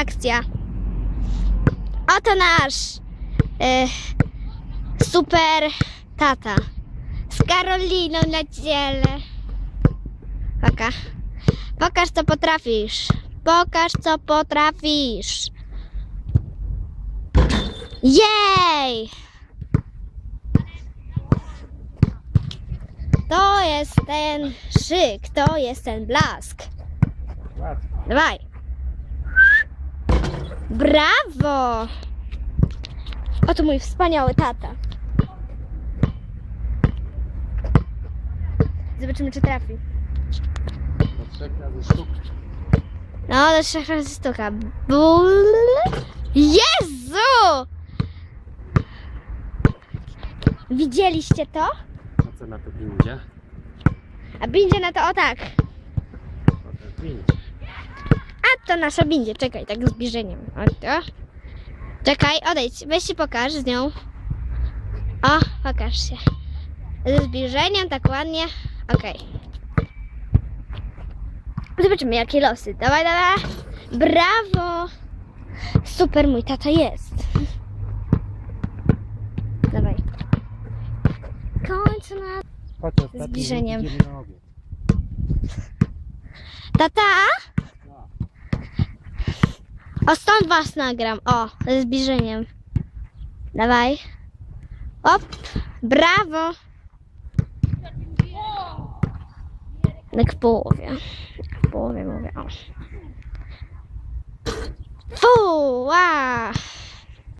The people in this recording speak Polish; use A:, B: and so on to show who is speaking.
A: Akcja. Oto nasz e, super tata. Z Karoliną na ciele. Poka. Pokaż co potrafisz. Pokaż co potrafisz. Jej! To jest ten szyk, to jest ten blask. Dawaj. Brawo! Oto mój wspaniały tata. Zobaczymy, czy trafi.
B: Do trzech razy sztuk.
A: No, do trzech razy stuka. Ból. Jezu! Widzieliście to?
B: A co na to windzie?
A: A bindzie na to o tak.
B: Potem windzie.
A: A to nasza bindzie. Czekaj, tak zbliżeniem. Oto. Czekaj, odejdź. Weź się pokaż z nią. O, pokaż się. Ze zbliżeniem, tak ładnie. Okej. Zobaczymy, jakie losy. Dawaj, dawaj. Brawo. Super, mój tata jest. Dawaj. Kończę na... Zbliżeniem. Tata? O, stąd was nagram. O, ze zbliżeniem. Dawaj. Op. Brawo. Tak w połowie. W połowie mówię. O. Ła.